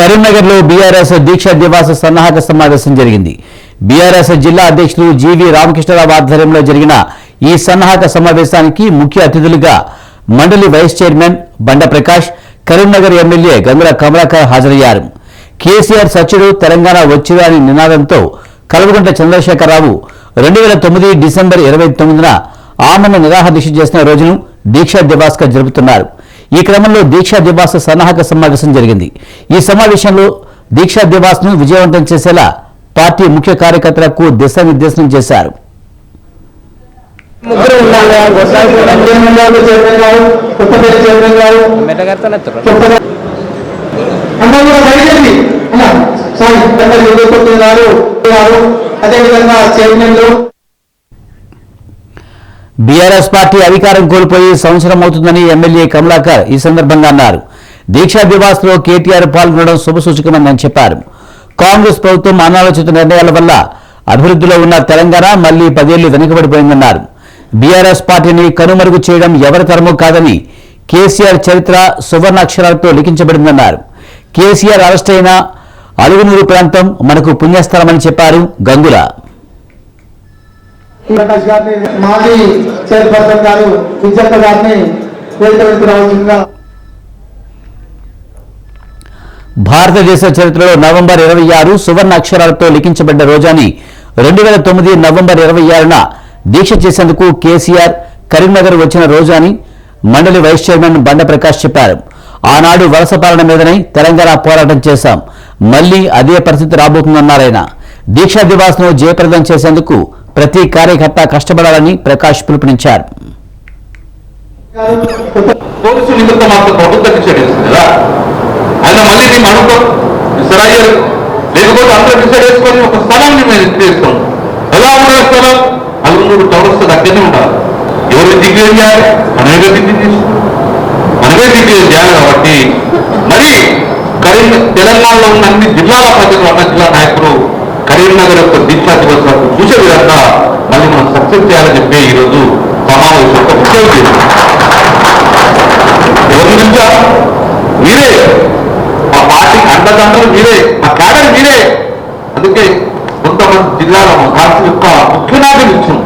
కరీంనగర్లో బీఆర్ఎస్ దీక్ష నివాస సన్నాహక సమావేశం జరిగింది. బీఆర్ఎస్ జిల్లా అధ్యక్షులు జీవి రామకృష్ణరావు ఆధ్వర్యంలో జరిగిన ఈ సన్నాహక సమావేశానికి ముఖ్య అతిథులుగా మండలి vice chairman Banda Prakash Karimnagar MLA Gangula Kamalakar హాజరయ్యారు. కేసీఆర్ సచ్యుడు తెలంగాణ వచ్చిరా అని నినాదంతో కల్వకుంట చంద్రశేఖరరావు రెండు వేల తొమ్మిది డిసెంబర్ ఇరవై తొమ్మిదిన ఆమెను నిరాహ దీక్ష చేసిన రోజును దీక్షా దివాస్గా జరుపుతున్నారు. ఈ క్రమంలో దీక్షా దివాస్ సన్నాహక సమావేశం జరిగింది. ఈ సమావేశంలో దీక్షా దివాస్ను విజయవంతం చేసేలా పార్టీ ముఖ్య కార్యకర్తలకు దిశానిర్దేశనం చేశారు. అదేవిధంగా చైర్మన్లు బీఆర్ఎస్ పార్టీ అధికారం కోల్పోయి సంవత్సరం అవుతుందని ఎమ్మెల్యే కమలాకర్ ఈ సందర్భంగా అన్నారు. దీక్షా దివాస్లో కేటీఆర్ పాల్గొనడం శుభసూచకమని చెప్పారు. కాంగ్రెస్ ప్రభుత్వం అనాలోచిత నిర్ణయాల వల్ల అభివృద్ధిలో ఉన్న తెలంగాణ మళ్ళీ పదేళ్ళు వెనుకబడిపోయిందన్నారు. బీఆర్ఎస్ పార్టీని కనుమరుగు చేయడం ఎవరి తరమూ కాదని కేసీఆర్ చరిత్ర సువర్ణాక్షరాలతో లిఖించబడిందన్నారు. కేసీఆర్ అరెస్ట్ అయిన అలుగునూరు ప్రాంతం మనకు పుణ్యస్థలమని చెప్పారు గంగుల. ప్రకాష్ గారిని మాజీ చైర్పర్సన్ గారు విజయక్క గారిని రావాల్సిందిగా భారతదేశ చరిత్రలో నవంబర్ ఇరవై ఆరు సువర్ణ అక్షరాలతో లిఖించబడ్డ రోజాని రెండు వేల తొమ్మిది నవంబర్ ఇరవై ఆరున దీక్ష చేసేందుకు కేసీఆర్ కరీంనగర్ వచ్చిన రోజాని మండలి వైస్ చైర్మన్ బండ ప్రకాష్ చెప్పారు. ఆనాడు వలస పాలన మీదనే తెలంగాణ పోరాటం చేశాం. మళ్ళీ అదే పరిస్థితి రాబోతుందన్నారాయన దీక్షా దివాస్ను జయప్రదం చేసేందుకు ప్రతి కార్యకర్త కష్టపడాలని ప్రకాష్ పిలుపునిచ్చారు. లేకపోతే అందరూ డిసైడ్ చేసుకొని ఒక స్థలాన్ని మేము తీసుకోం ఎలా ఉండాలి స్థలం? నలుగురు టవర్స్ దగ్గరనే ఉండాలి. ఎవరు డిక్లేర్ చేయాలి? మనమే డిక్లేర్ మనమే డిక్లేర్ చేయాలి కాబట్టి మరి కరీం తెలంగాణలో ఉన్న అన్ని జిల్లాల ప్రజలు అన్న జిల్లా నాయకులు కరీంనగర్ యొక్క దీక్షా వరకు చూసే విధంగా మళ్ళీ మనం సక్సెస్ చేయాలని చెప్పి ఈరోజు సమావేశం యొక్క ముఖ్య ఉద్దేశం ఎవరి నుంచా మీరే. మా పార్టీ అండదండలు మీరే. మా క్యాడర్ మీరే. అందుకే కొంతమంది జిల్లాలో మా పార్టీ యొక్క ముఖ్య నాయకులు ఇచ్చాం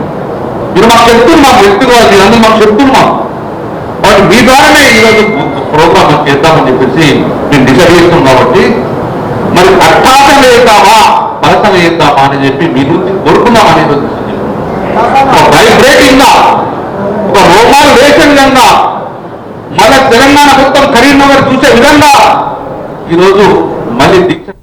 మీరు మాకు చెప్తున్నాం వ్యక్తిగా మీరందరూ మాకు చెప్తున్నాం వాటి మీ ద్వారానే ఈరోజు ప్రోగ్రామ్ చేద్దామని చెప్పేసి నేను డిసైడ్ చేస్తున్నాం కాబట్టి మరి అర్థాసం వేద్దామా పరసం చేద్దామా అని చెప్పి మీరు నుంచి అనేది ఒక వైబ్రేటింగ్గా ఒక రోమాలు వేసే విధంగా మన తెలంగాణ మొత్తం కరీంనగర్ చూసే విధంగా ఈరోజు మళ్ళీ దీక్ష